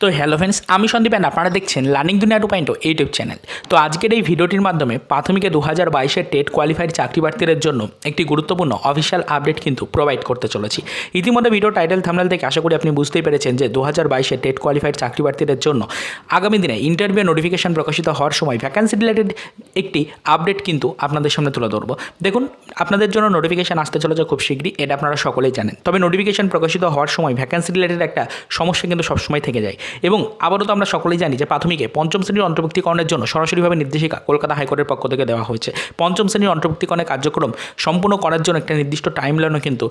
তো hello friends আমি সন্দীপ আপনারা দেখছেন লার্নিং দুনিয়া টু পয়েন্ট ইউটিউব চ্যানেল তো আজকের এই ভিডিওটির মাধ্যমে প্রাথমিকে দু হাজার বাইশের টেট কোয়ালিফাইড চাকরি প্রার্থীদের জন্য একটি গুরুত্বপূর্ণ অফিসিয়াল আপডেট কিন্তু প্রোভাইড করতে চলেছি। ইতিমধ্যে ভিডিও টাইটেল থামনেল থেকে আশা করি আপনি বুঝতেই পেরেছেন যে দু হাজার বাইশের টেট কোয়ালিফাইড চাকরি প্রার্থীদের জন্য আগামী দিনে ইন্টারভিউ নোটিফিকেশন প্রকাশিত হওয়ার সময় ভ্যাকান্সি রিলেটেড একটি আপডেট কিন্তু আপনাদের সামনে তুলে ধরবো। দেখুন, আপনাদের জন্য নোটিফিকেশন আসতে চলেছে খুব শীঘ্রই, এটা আপনারা সকলেই জানেন। তবে নোটিফিকেশন প্রকাশিত হওয়ার সময় ভ্যাকান্সি রিলেটেড একটা সমস্যা কিন্তু সবসময় থেকে যায়। এবং আবারও তো আমরা সকলেই জানি যে প্রাথমিকে পঞ্চম শ্রেণির অন্তর্ভুক্তিকরণের জন্য সরাসরিভাবে নির্দেশিকা কলকাতা হাইকোর্টের পক্ষ থেকে দেওয়া হয়েছে। পঞ্চম শ্রেণির অন্তর্ভুক্তিকরণের কার্যক্রম সম্পূর্ণ করার জন্য একটা নির্দিষ্ট টাইম লাইনও কিন্তু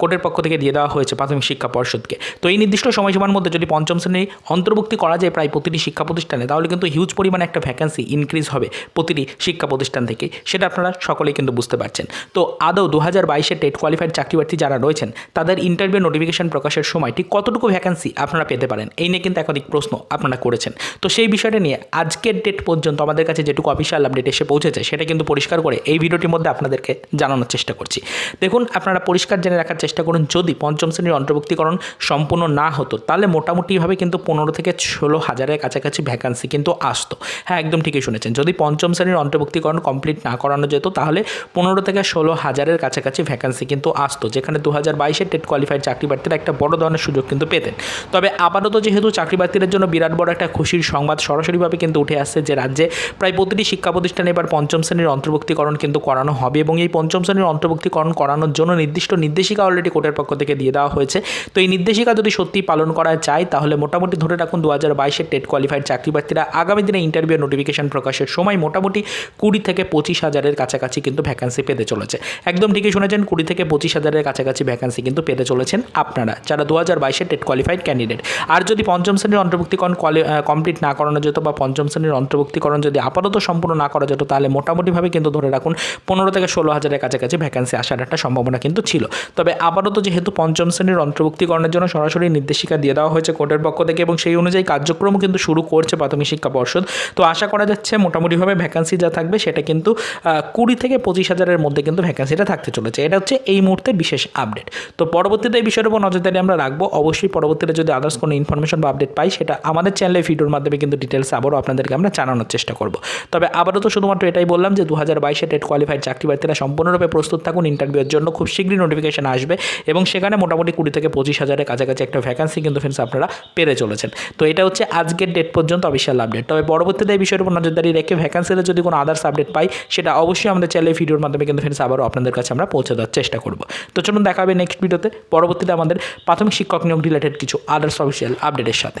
কোর্টের পক্ষ থেকে দিয়ে দেওয়া হয়েছে প্রাথমিক শিক্ষা পর্ষদকে। তো এই নির্দিষ্ট সময়সীমার মধ্যে যদি পঞ্চম শ্রেণি অন্তর্ভুক্তি করা যায় প্রায় প্রতিটি শিক্ষা প্রতিষ্ঠানে, তাহলে কিন্তু হিউজ পরিমাণে একটা ভ্যাকেন্সি ইনক্রিজ হবে প্রতিটি শিক্ষা প্রতিষ্ঠান থেকে। সেটা আপনারা সকলেই কিন্তু বুঝতে পারছেন। তো আদৌ দু হাজার বাইশে টেট কোয়ালিফাইড চাকরি প্রার্থী যারা রয়েছেন, তাদের ইন্টারভিউ নোটিফিকেশন প্রকাশের সময় ঠিক কতটুকু ভ্যাকেন্সি আপনারা পেতে পারেন? এই নিয়ে কিন্তু একাধিক প্রশ্ন আপনারা করেছেন। তো সেই বিষয়টা নিয়ে আজকের ডেট পর্যন্ত আমাদের কাছে যেটুকু অফিসিয়াল আপডেট এসে পৌঁছেছে, সেটা কিন্তু পরিষ্কার করে এই ভিডিওটির মধ্যে আপনাদেরকে জানানোর চেষ্টা করছি। দেখুন, আপনারা পরিষ্কার জেনে রাখার চেষ্টা করুন, যদি পঞ্চম শ্রেণির অন্তর্ভুক্তিকরণ সম্পূর্ণ না হতো, তাহলে মোটামুটিভাবে কিন্তু পনেরো থেকে ষোলো হাজারের কাছাকাছি ভ্যাকান্সি কিন্তু আসতো। হ্যাঁ একদম ঠিকই শুনেছেন, যদি পঞ্চম শ্রেণির অন্তর্ভুক্তিকরণ কমপ্লিট না করানো যেত, তাহলে পনেরো থেকে ষোলো হাজারের কাছাকাছি ভ্যাকান্সি কিন্তু আসতো, যেখানে দু হাজার বাইশের টেট কোয়ালিফাইড চাকরি প্রার্থীরা একটা বড় ধরনের সুযোগ কিন্তু পেতেন। তবে আপাতত যেহেতু চাকরি প্রার্থীদের জন্য বিরাট বড় একটা খুশির সংবাদ সরাসরিভাবে কিন্তু উঠে আসছে যে রাজ্যে প্রায় প্রতিটি শিক্ষা প্রতিষ্ঠানে এবার পঞ্চম শ্রেণির অন্তর্ভুক্তিকরণ কিন্তু করানো হবে এবং এই পঞ্চম শ্রেণির অন্তর্ভুক্তিকরণ করানোর জন্য নির্দিষ্ট নির্দেশিকা অলরেডি কোর্টের পক্ষ থেকে দিয়ে দেওয়া হয়েছে। তো এই নির্দেশিকা যদি সত্যি পালন করা যায়, তাহলে মোটামুটি ধরে রাখুন দু হাজার বাইশের টেট কোয়ালিফাইড চাকরি আগামী দিনে ইন্টারভিউ নোটিফিকেশন প্রকাশের সময় মোটামুটি কুড়ি থেকে পঁচিশ হাজারের কাছাকাছি কিন্তু ভ্যাকান্সি পেতে চলেছে। একদম ঠিকই শুনেছেন, কুড়ি থেকে পঁচিশ হাজারের কাছাকাছি ভ্যাকান্সি কিন্তু পেতে চলেছেন আপনারা, যারা দু হাজার বাইশের টেট কোয়ালিফাইড ক্যান্ডিডেট আর যদি পঞ্চম শ্রেণির অন্তর্ভুক্তিকরণ কোয়ালি কমপ্লিট না করানো যেত বা পঞ্চম শ্রেণির অন্তর্ভুক্তিকরণ যদি আপাতত সম্পূর্ণ না করা যেত, তাহলে মোটামুটিভাবে কিন্তু ধরে রাখুন পনেরো থেকে ষোলো হাজারের কাছাকাছি ভ্যাকান্সি আসার একটা সম্ভাবনা কিন্তু ছিল। তবে আপাতত যেহেতু পঞ্চম শ্রেণির অন্তর্ভুক্তিকরণের জন্য সরাসরি নির্দেশিকা দিয়ে দেওয়া হয়েছে কোর্টের পক্ষ থেকে এবং সেই অনুযায়ী কার্যক্রমও কিন্তু শুরু করছে প্রাথমিক শিক্ষা পর্ষদ। তো আশা করা যাচ্ছে মোটামুটিভাবে ভ্যাকান্সি যা থাকবে সেটা কিন্তু কুড়ি থেকে পঁচিশ হাজারের মধ্যে কিন্তু ভ্যাকান্সিটা থাকতে চলেছে। এটা হচ্ছে এই মুহূর্তে বিশেষ আপডেট তো পরবর্তীতে এই বিষয়ের উপর নজরদারি আমরা রাখব। অবশ্যই পরবর্তীতে যদি আদার্স কোনো ইনফরমেশন বা আপডেট পাই, সেটা আমাদের চ্যানেলে ভিডিওর মাধ্যমে কিন্তু ডিটেলস আবারও আপনাদেরকে আমরা জানানোর চেষ্টা করব। তবে আবারও তো শুধুমাত্র এটাই বললাম যে দু হাজার বাইশে টেট কোয়ালিফাইড চাকরি প্রার্থীরা সম্পূর্ণরূপে প্রস্তুত থাকুন ইন্টারভিউয়ের জন্য। খুব শীঘ্রই নোটিফিকেশন আসবে এবং সেখানে মোটামুটি কুড়ি থেকে পঁচিশ হাজারের কাছাকাছি একটা ভ্যাকান্সি কিন্তু ফ্রেন্ডস আপনারা পেরে চলেছেন। তো এটা হচ্ছে আজকের ডেট পর্যন্ত অফিসিয়াল আপডেট তবে পরবর্তীতে এই বিষয়ের উপর নজরদারি রেখে ভ্যাকান্সিতে যদি কোনো আদার্স আপডেট পাই, সেটা অবশ্যই আমাদের চ্যানেলে ভিডিওর মাধ্যমে কিন্তু ফ্রেন্ডস আবারও আপনাদের কাছে আমরা পৌঁছে দেওয়ার চেষ্টা করব। তো চলুন দেখা হবে নেক্সট ভিডিওতে পরবর্তীতে আমাদের প্রাথমিক শিক্ষক নিয়োগ রিলেটেড কিছু আদার্স অফিসিয়াল আপডেটের সাথে।